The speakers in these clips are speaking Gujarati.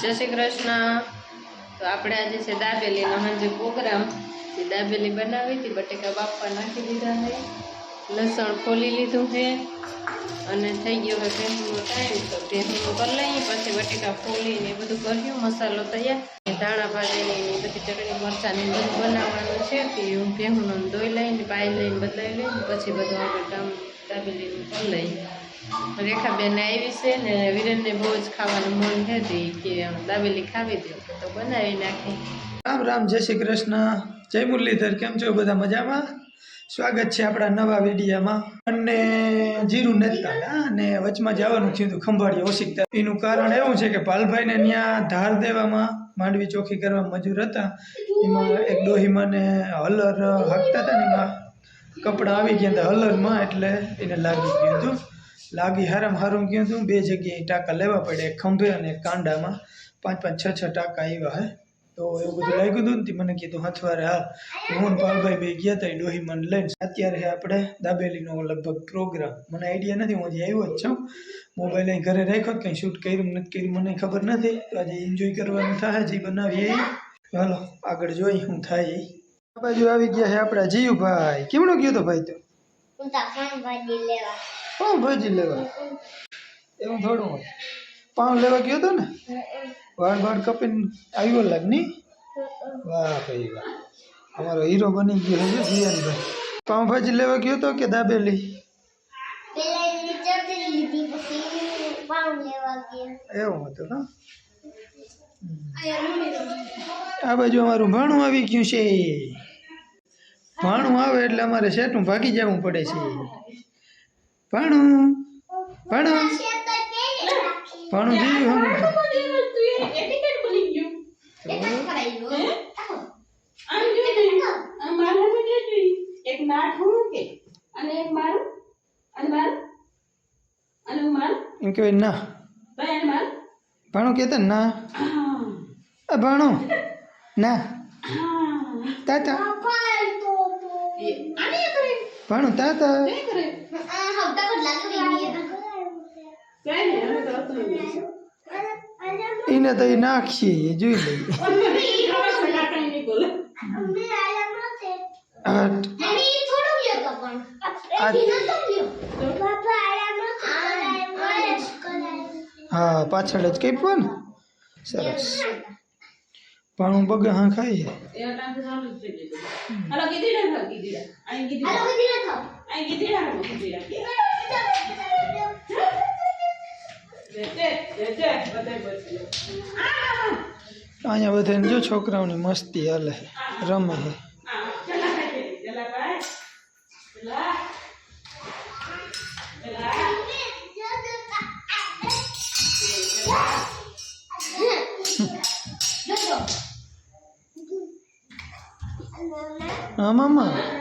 જય શ્રી કૃષ્ણ. તો આપણે આજે છે દાબેલીનો સાંજે પ્રોગ્રામ, એ દાબેલી બનાવી હતી, બટેકા બાપા નાખી દીધા છે, લસણ ખોલી લીધું છે, અને થઈ ગયો હવે ભેંસનો ટાઈમ. તો ભેંસનું કરી લઈએ, પછી બટેકા ફોલીને બધું કર્યું મસાલો તૈયાર. ધાણા ભાજીની બધી ચટણી મરચાંની બધું બનાવવાનું છે, તે હું ભેહુંનું ધોઈ લઈને પાઈ લઈને બદલાઈ લઈને પછી બધું આપણે દાબેલીનું કરી લઈએ. રેખાબેન આવી છે ને વિરેનને બહુ જ ખાવાનું મન હતી કે દાબેલી ખાવી દે. તો બનાવી નાખે. રામ રામ, જય શ્રી કૃષ્ણ. જય મુરલીધર, કેમ છો બધા મજામાં? સ્વાગત છે આપણા નવા વિડીયામાં. અને જીરું નથી અને વચમાં જવાનું થયું હતું ઓશિકતા એનું કારણ એવું છે કે પાલભાઈને ત્યાં ધાર દેવામાં માંડવી ચોખ્ખી કરવા મજૂર હતા. એમાં એક ડોહીમાને હલર હાંકતા હતા ને એમાં કપડાં આવી ગયા હતા હલરમાં, એટલે એને લાગી ગયું હતું. લાગી હારામ હારું ગયું હતું. બે જગ્યાએ ટાંકા લેવા પડે ખંભે અને કાંડામાં. પાંચ પાંચ, છ છ ટાંકા આવ્યા હે. તો એવું બધું લાગ્યું હતું ને મને કીધું હથવારે હા હું પાલભાઈ બે ગયા હતા ડોહી મને લઈને. અત્યારે આપણે દાબેલીનો લગભગ પ્રોગ્રામ. મને આઈડિયા નથી, હું હજી આવ્યો જ છું. મોબાઈલ અહીં ઘરે રાખ્યો કંઈ શૂટ કર્યું નથી કર્યું, મને ખબર નથી. તો આજે એન્જોય કરવાનું થાય જે બનાવીએ. હાલો, આગળ જોઈ હું થાય બાજુ આવી ગયા છે આપણા જીવભાઈ કેમનો ગયો તો ભાઈ તો? હું તો લેવા. કોણ ભાજી લેવા? એવું થોડું હોય. પાઉં લેવા ગયો તો ને? વાળ વાળ કપીને આવ્યો લાગ નહીં વાહ ભાઈ વાહ. અમારો હીરો બની ગયો છે જીયાનભાઈ પાઉંભાજી લેવા ગયો તો કે દાબેલી? એવું હતું હા આ બાજુ અમારું ભાણું આવી ગયું છે. ભાણું આવે એટલે અમારે શેઠું ભાગી જવું પડે છે. ભાણું ભાણું ભણું એક કે અને એક મારું અને મારું અને મારું એમ કહેવાય ના. ભાઈ અને મારું ભાણું કહેતા ને. ભાણું ના. તાતા. આને તાતા. એને તો નાખીએ જોઈ લઈએ. હા પાછળ જ કઈ પણ સરસ. પણ હું બગા હા ખાઈ Ay, que tirar, vamos a tirar. અહીંયા બધાને જો છોકરાઓની મસ્તી હાલે રમે છે મામા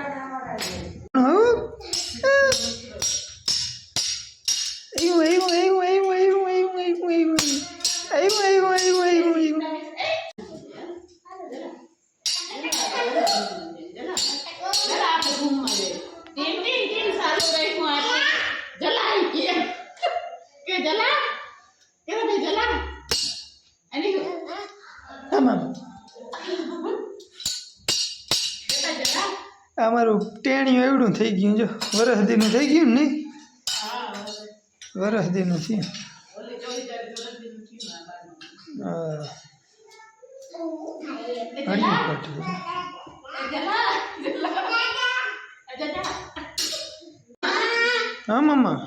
થઈ ગયું જો. વરસદીનું થઈ ગયું ને? વરસદીનું થયું. હા, મમ્મા.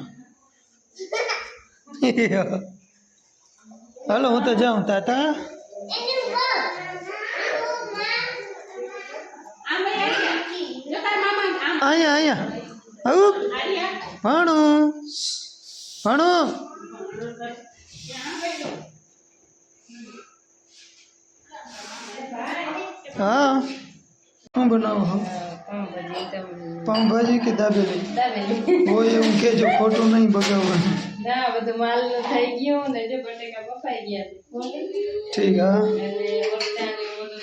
હાલો, હું તો જાઉં. તાતા? મામા આમ અહીંયા અહીંયા આવું આર્યા ભાણું ભાણું હા શું બનાવો હો પાઉંભાજી એકદમ પાઉંભાજી કે દાબેલી દાબેલી હોય એવું કહેજો ખોટું નહીં બગાવવાનું ના બધું માલ થઈ ગયું ને જો બટેકા બફાઈ ગયા ખોલી ઠીક હા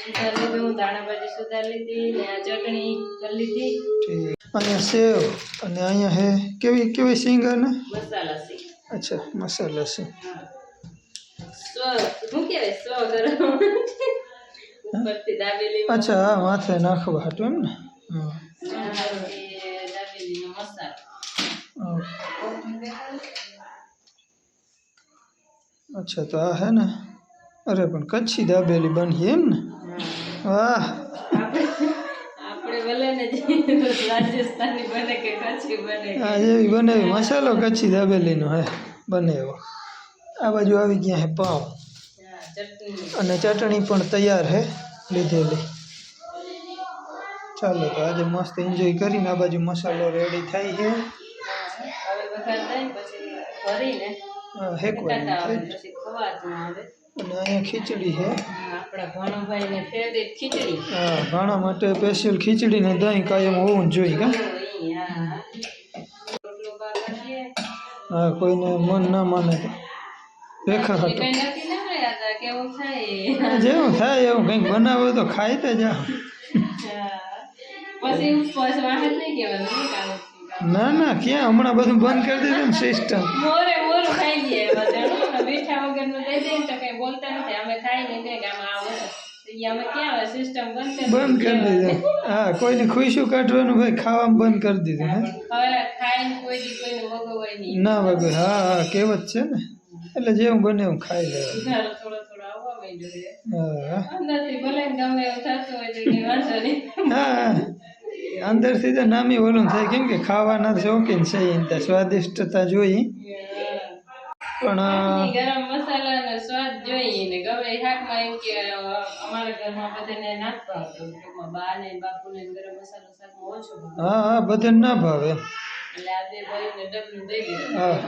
અને મરચાંને બધું સુધાર લીધું દાણા ભાજી સુધાર લીધી ને આ ચટણી કરી લીધી ઠીક અહીંયા સેવ. અને અહીંયા હે, કેવી કેવી સિંગ ને મસાલા સી અચ્છા, મસાલા છે સો શું કહેવાય સો ગરમ ઉપરથી દાબેલી અચ્છા હા માથે નાખવા હાટું એમ ને? હા. દાબેલીનો મસાલો હા. અચ્છા, તો આ હે ને? અરે, પણ કચ્છી દાબેલી બની એમ ને? વાહ. આપણે ભલે ને રાજસ્થાની બને કે કચ્છી બને. જેવી બનાવી મસાલો કચ્છી દાબેલીનો હે બને એવો. આ બાજુ આવી ગયા હે પાઉં અને ચટણી પણ તૈયાર હે લીધેલી. ચાલો તો આજે મસ્ત એન્જોય કરીને આ બાજુ મસાલો રેડી થાય છે. હવે વઘાર થાય પછી ભરીને આ હેકવાની પછી ખવાતું આવે. અને અહીંયા ખીચડી છે. હા ભાણા માટે સ્પેશિયલ ખીચડી ને દહીં કાયમ હોવું જ જોઈએ હા. કોઈને મન ના માને રેખા હતો. જેવું થાય એવું કંઈક બનાવે તો ખાઈ તો જા હા. પછી ઉપવાસ વાહન નહીં કહેવાનું નહીં કામ ના ના ક્યાં? હમણાં બધું બંધ કરી દીધું ને સિસ્ટમ મોરે મોરું ખાઈ લઈએ બેઠા વગરનું દઈ દઈએ તો કઈ બોલતા નથી. અમે ખાઈને કઈ કે આમાં આવો બંધ કરી દીધું. હા કોઈને ખુશી કાઢવાનું ભાઈ ખાવામાં બંધ કરી દીધું હે? ના વગર હા હા કહેવત છે ને. એટલે જેવું બને એવું ખાઈ લેવાનું. હા. અંદરથી ને તો નામી ઓલું થાય. કેમ કે ખાવાના શોખીન છે સ્વાદિષ્ટતા જોઈ. પણ ગરમ મસાલાનો સ્વાદ જોઈએ ને ગમે શાકમાં એમ કે અમારા ઘરમાં બધાને ના ભાવતો ટૂંકમાં બા ને બાપુ ને ગરમ મસાલો શાકમાં ઓછો હા હા બધાને ના ભાવે.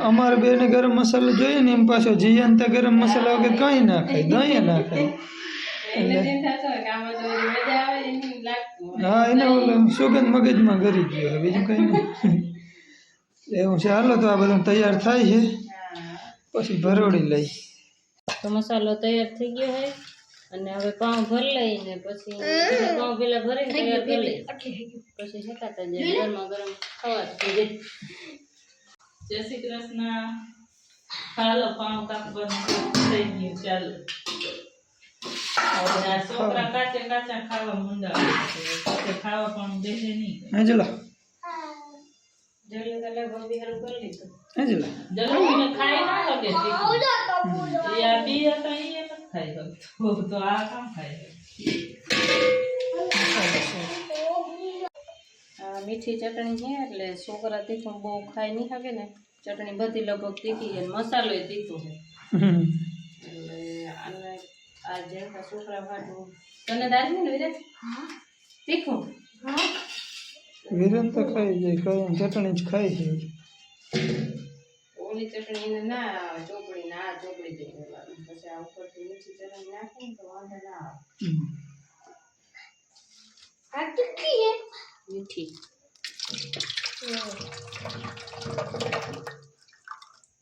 અમારે બે બેને ગરમ મસાલો જોઈએ ને એમ પાછો જીયાન તો ગરમ મસાલા વગર કાંઈ ના ખાય દહીં ના ખાય. હા એને સુગંધ મગજમાં ગરી ગયો બીજું કઈ નહીં. એવું છે હાલો તો આ બધું તૈયાર થાય છે. પછી ભરોડી લઈ. તો મસાલો તૈયાર થઈ ગયો હે. અને હવે પાઉં ભરી લઈને પછી પાઉં પેલા ભરીને તૈયાર કરી લઈ પછી શેકાતા જાય ગરમા ગરમ ખાવા થઈ જય. શ્રી કૃષ્ણ. હાલો પાઉં કાપવાનું થઈ ગયું ચાલો. છોકરા કાચે કાચા ખાવા મુંડા ખાવા પણ બેસે નહીં. હે ચલા કરી લીધું. હે ચલા જલ્દીને ખાઈ આ એ મીઠી ચટણી છે એટલે છોકરા તીખું બહુ ખાઈ નહીં શકે ને. ચટણી બધી લગભગ તીખી છે મસાલો ય તીખો છે. એટલે આને આ જેમકે છોકરા ભાટું. તને દાદી ને વિરાજ તીખું? વિરન તો ખાઈ જાય ખાઈ ચટણી જ ખાઈ છે ઓલી ચટણી એને ના આવે ચોપડી ના આ ચોપડી દઈ દેવાનું પછી આ ઉપરથી મીઠી ચટણી નાખે ને તો વાંધો ના આવે. હમ. મીઠી.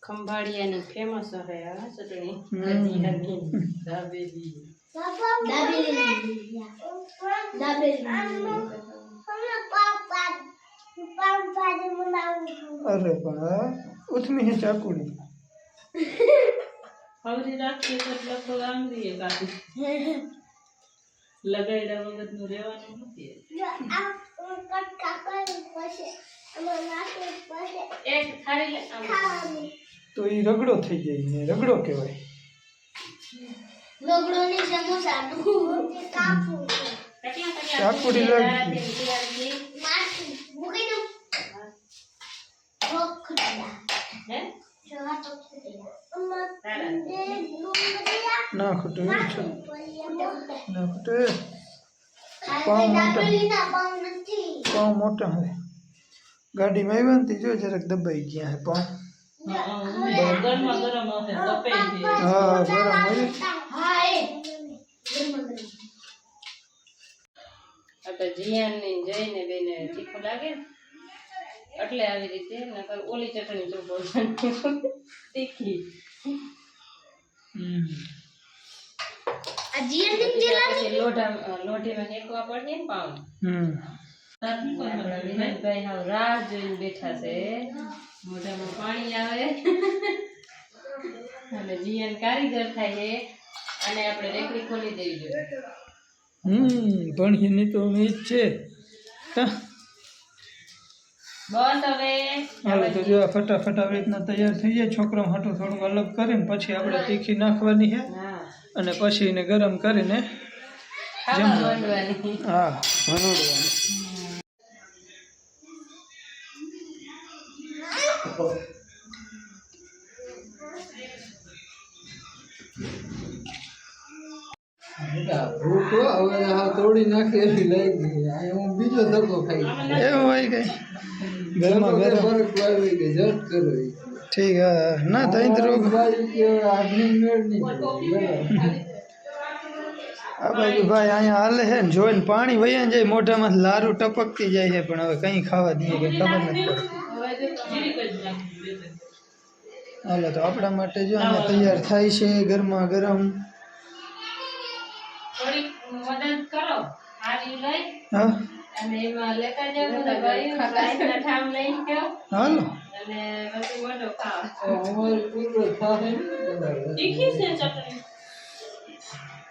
ખંભાળિયાની ફેમસ હવે આ ચટણી. હમ. દાબેલી. અરે પણ હા ઉથમી હે ચાકુડી હવરી રાખીએ તો લગભગ આંગળીએ કાપી લગાડ્યા વગરનું રહેવાનું નથી એક થાળી લે આમ. તો એ રગડો થઈ જાય ને રગડો કહેવાય કેટલા કેટલા ચાકુડી છે? લાગી. દાદી, બિરાડી. હે? તારા. ના ખૂટે એવું છે ના ખૂટે પાઉં મોટા પાઉં મોટા હે ગાડીમાં આવ્યા ને તે જો જરાક દબાઈ ગયા હે પાઉં ગરમા ગરમ હશે તપેલી છે હા ગરમ હોય આપણે જીયાનને જઈને બેને તીખું લાગે ને એટલે આવી રીતે નકર ઓલી ચટણી તો તીખી. લોઢા લોઢીમાં હેકવા પડે ને પાઉં વિનોદભાઈ હાવ રાહ જોઈને બેઠા છે. મોઢામાં પાણી આવે. અને જીએન કારીગર થાય છે. અને આપણે રેકડી ખોલી દેવી જોઈએ. હમ ભણીએ તો અમે છે. હવે. તો જો ફટાફટ આવી રીતના તૈયાર થઈ જાય છોકરા હાટું થોડુંક અલગ કરીને પછી આપણે તીખી નાખવાની છે અને પછી એને ગરમ કરીને હા હવે તોડી નાખી એવી લઈ ગઈ હું બીજો ધક્કો ખાઈ એવું હોય કઈ ગરમા ગરમ. ઠીક હા ના તઈ તો રોગ. આ બાજુ ભાઈ અહીંયા હાલે છે ને જોઈને પાણી વયા જાય મોઢામાં લારું ટપકતી જાય છે પણ હવે કઈ ખાવા દઈએ કે ખબર નથી હાલો તો આપણા માટે જો અહીંયા તૈયાર થાય છે ગરમા ગરમ. મદદ કરો હા? અને એમાં લેતા જાવ બધા ભાઈઓ ગાયના ઠામ લઈને જાઓ. હાલો. અને પછી મોઢો ખાઓ. અમારે પૂરો થાય તીખી છે ચટણી?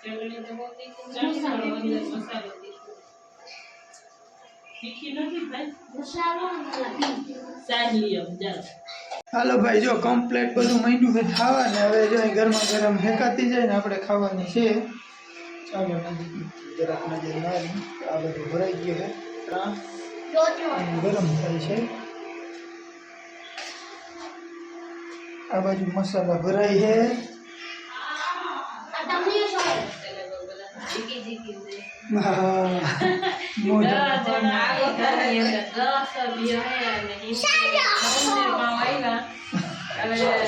ચટણી તો બહુ તીખી છે. મસાલો અંદર મસાલો તીખો. તીખી નથી ભાઈ? મસાલો સાજી. લ્યો ચાલો હાલો ભાઈ જો કમ્પ્લેટ બધું માંડ્યું કે ખાવા ને હવે જો ગરમા ગરમ ફેંકાતી જાય ને આપણે ખાવાની છે. આ બધું ભરાઈ ગયું છે ત્રણ ગરમ થાય છે આ બાજુ મસાલા ભરાય છે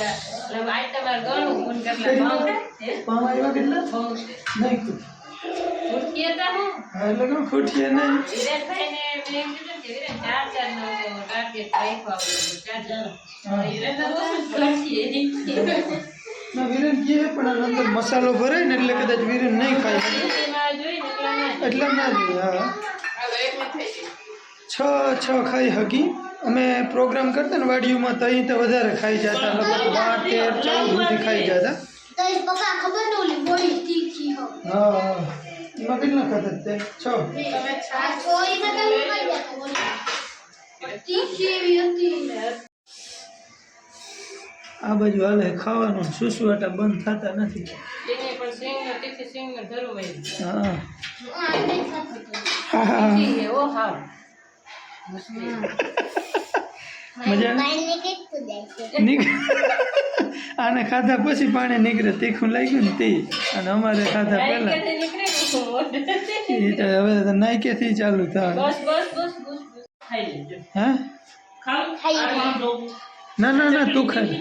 આ તમને શું જીકી જીકી દે હા, મોઢા દસ જણા આગો ઘરની અંદર દસ સભ્યો હે અને મંદિરમાં આવ્યા હવે એટલે આજ તમારે ઘણું ફોન કરલા ભાવ હે? પાવ આવ્યા કેટલા ભાવ છે. નહીં ખૂટ ઉઠીએ તો હું હા એટલે કહું ખૂટીએ નહીં વિરેનભાઈને મેં એમ કીધું કે વિરેન ચાર ચાર નો ટાર્ગેટ રાખ્યો આપણે ચાર ચાર હા. વિરેન તો બહુ જ ખર્ચીએ. ના વિરેન કહે પણ આની અંદર મસાલો ભરાય ને એટલે કદાચ વિરેન નહીં ખાય એમાં જોઈને એટલા ના એટલે ના જોઈએ હા હવે એકમાં થઈ ગયું છ છ ખાઈ હકી અમે પ્રોગ્રામ કરતા ને વાડીઓમાં તો અહીં તો વધારે ખાઈ જતા લગભગ બાર તેર ચૌદ સુધી ખાઈ જતા. હો. એમાં કેટલા ખાતા તે છ. આ બાજુ હાલે ખાવાનું સુસવાટા બંધ થતા નથી. હા. હા હા. આને ખાધા પછી પાણી નીકળે તીખું લાગ્યું ને તે. અને અમારે ખાધા પહેલા. તો હવે તો નાઈકેથી ચાલુ થાય? બસ બસ બસ બસ બસ. ખાઈ લેજો. હા. ના ના ના તું ખાઈ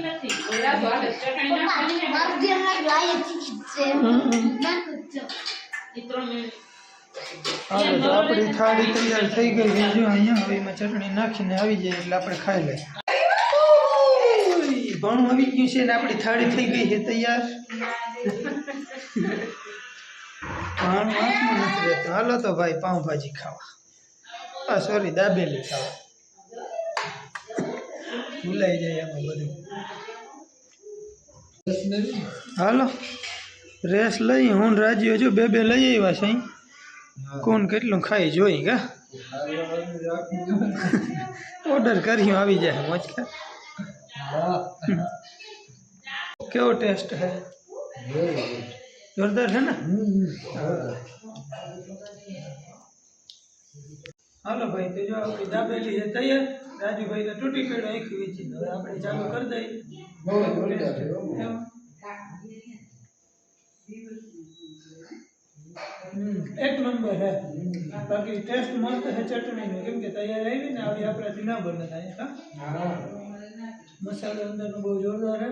હમ, હાલો તો આપણી થાળી તૈયાર થઈ ગઈ છે. જો અહીંયા હવે એમાં ચટણી નાખીને આવી જાય એટલે આપણે ખાઈ લઈએ. ભણું આવી ગયું છે ને આપણી થાળી થઈ ગઈ છે તૈયાર. ભણું હાથમાં નથી રહેતું. હાલો તો ભાઈ પાઉંભાજી ખાવા. આ સોરી દાબેલી ખાવા. ભૂલાઈ જાય એમાં બધું. હાલો રેસ લઈ હું રાજીઓ જો બે બે લઈ આવ્યા છે અહીં. કોણ કેટલું ખાઈ જોઈ કા હાલો, હવે રાખું. ઓર્ડર કર્યું આવી જાય મોચકા હા. કેવો ટેસ્ટ છે Very good. જોરદાર છે ને હમ, હા. હાલો ભાઈ તો જો આપણી દાબેલી છે તૈયાર રાજુભાઈ તો તૂટી પડ્યો એક વીચી હવે આપણે ચાલુ કરી દઈએ એક નંબર હે બાકી ટેસ્ટ મસ્ત છે ચટણીનો કેમ કે તૈયાર આવી ને આવી આપણાથી ના બને થાય હા? હા. મસાલો અંદરનો બહુ જોરદાર હે.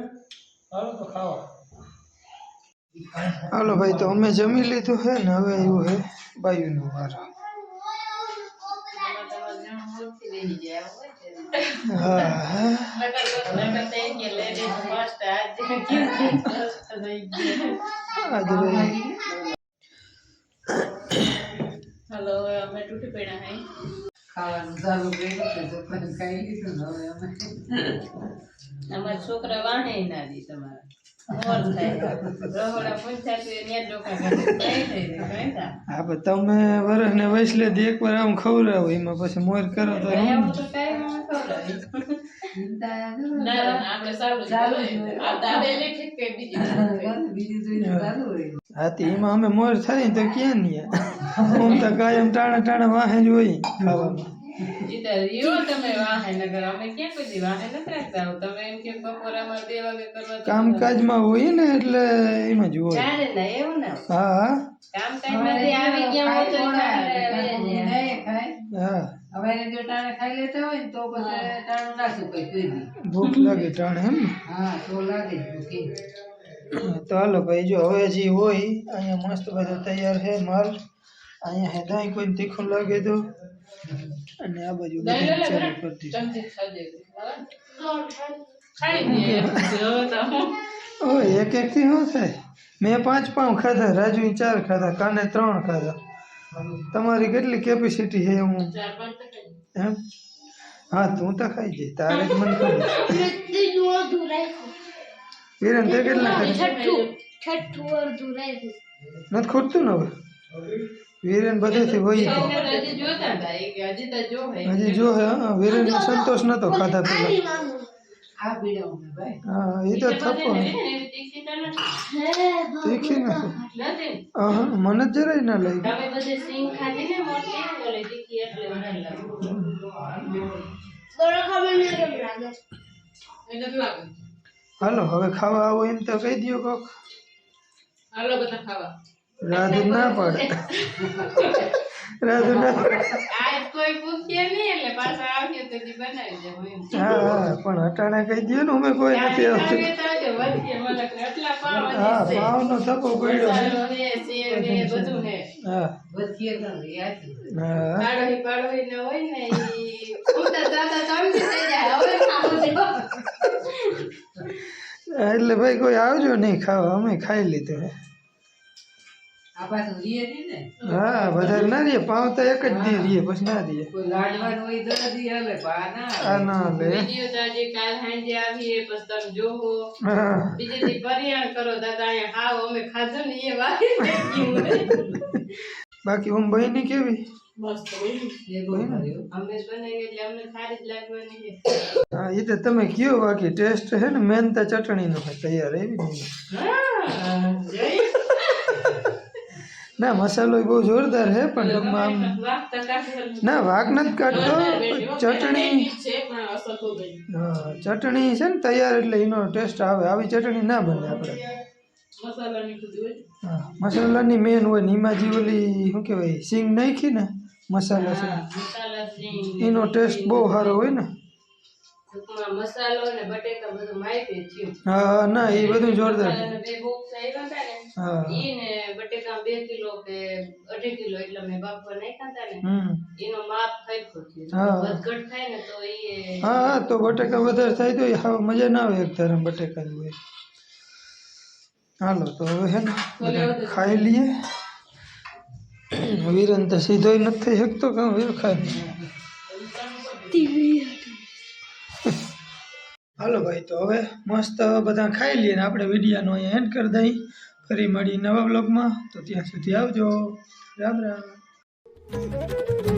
હાલો તો ખાવા. હાલો ભાઈ તો અમે જમી લીધું છે ને હવે આવ્યું છે બાયુનો વારો. આમાં તમારે જાણ મોરથી બેસી જાય આવું હોય છે. હા. હા લગન તો લગન તો એમ કે ladies first, આજ કેવું first થઈ ગયું. આજ રહી હાલો હવે અમે તૂટી પડ્યા હે ખાવાનું ચાલુ કર્યું છે તો પણ ખાઈ લીધું ને હવે અમે અમારા છોકરા વાહે ના દી તમારા મોર થાય રહોડા પૂંછા તો એને ડોકા કાઢે કઈ થઈ જાય કઈ થાય હા પણ તમે વરસને વૈસલે દી એકવાર આમ ખવડાવો એમાં પછી મોર કરો તો એમ એવું તો કાંઈ ન ખવડાવી. ના ના આપણે સારું ચાલુ આ દાબેલી ઠીક કે બીજી હા તે એમાં અમે મોર થાય ને તો ક્યાં નહીં આમ તો કાયમ ટાણા ટાણા વાહે જ હોય. ખાવામાં કામકાજમાં હોય ને એટલે એમાં જ હોય. હા. હા કામકાજમાંથી આવી ગયા હોય તો ચાલે. હા. હવે એને જો ટાણે ખાઈ લેતા હોય ને તો પછી ટાણું ના સુકાય કોઈ દી. ભૂખ લાગે ટાણે એમ? ને હા તો. હાલો ભાઈ જો હવે જે હોય અહીંયા મસ્ત બધો તૈયાર છે માલ. અહીંયા હે દહીં કોઈ તીખું લાગે તો. અને આ બાજુ બધું ચાલુ કરી દીધું ચમચી ખાજે બરાબર? ખાઈ દઈએ હવે તો હું ઓ એક એક થી શું થાય? મેં પાંચ પાઉં ખાધા રાજુ ચાર ખાધા કાને ત્રણ ખાધા. તમારી કેટલી કેપેસિટી છે હું ચાર પાંચ તો ખાઈ દઈએ. એમ? હા તું તો ખાઈ જાય તારે જ મને ખબર ત્રીજું અડધું રાખ્યું. વિરેન તે કેટલા ખાધા? છઠ્ઠું છઠ્ઠું અડધું રાખ્યું. નથી ખૂટતું ને હવે? વિરેન બધેથી હોય તો હજી જો હે. વીરેન જો હે હા વિરેન સંતોષ નતો ખાધા પેલા હા એ તો થપ્પો તીખી નથી. મને જરાય ના ને લાગે. હાલો હવે ખાવા આવો એમ તો કહી દો કોક. હાલો બધા ખાવા. રાધુ ના પડે. રાધુ ના આજ કોઈ પૂછે નહીં એટલે પાછા આવશે તો દી બનાવી દેવું હા હા પણ અટાણે કહી દો ને અમે કોઈ નથી આવતું. આવજો, હા ભાવ નો પાવનો પડ્યો બધું હે. હા. વધીએ તો હા. પાડોશી પાડોશી ને હોય ને ઈ ઊંધા જાતા સમજી જાય હવે ખાવું એટલે ભાઈ કોઈ આવજો નહીં ખાવા અમે ખાઈ લીધું. હે. નહીં ને? હા બધા ના રહીએ પાવ તો એક જ દી પછી ના કોઈ લાડવાનું હોય તો દી હાલે પણ ના ના લે વીડિયો તો કાલ સાંજે આવીએ પછી તમે જોવો. હા. બીજે દી પરિયાણ કરો દાદા અહીંયા હાવ અમે ખાધો ને એ વાગે બાકી હું બહેન કેવી? મસ્ત એ હા. એ તો તમે કયો બાકી ટેસ્ટ છે ને મેન તો ચટણીનો હોય તૈયાર એવી હા? ના મસાલો બહુ જોરદાર છે પણ ટૂંકમાં આમ ના વાઘ નથી કાઢતો ચટણી હા ચટણી છે ને તૈયાર એટલે એનો ટેસ્ટ આવે. આવી ચટણી ના બને આપણે. હા મસાલાની મેન હોય ને એમાં ઓલી શું કહેવાય સિંગ નાખી ને મસાલા છે. એનો ટેસ્ટ બહુ સારો હોય ને. મસાલો ને બટેકા બધું માહિતી થયું. હા ના એ બધું જોરદાર. મસાલાના બે બોક્સ આવ્યા હતા ને હા. ઈ ને બટેકા બે કિલો કે અઢી કિલો એટલે મેં બાફવા નાખ્યા હતા ને હમ. એનો માપ હરખો થયો હા. વધઘટ થાય ને તો એ હા હા તો બટેકા વધારે થાય તો હા મજા ના આવે એક ધરમ બટેકા હોય. હાલો તો હવે હે ને બધા ખાઈ લઈએ. વીરન તો સીધો નથી થઈ શકતો કાં વીર ખાય હાલો ભાઈ, તો હવે મસ્ત બધા ખાઈ લઈએ ને આપણે વિડીયાનો અહીંયા એન્ડ કરી દઈ. ફરી મળી નવા બ્લોગમાં તો ત્યાં સુધી આવજો. રામ રામ.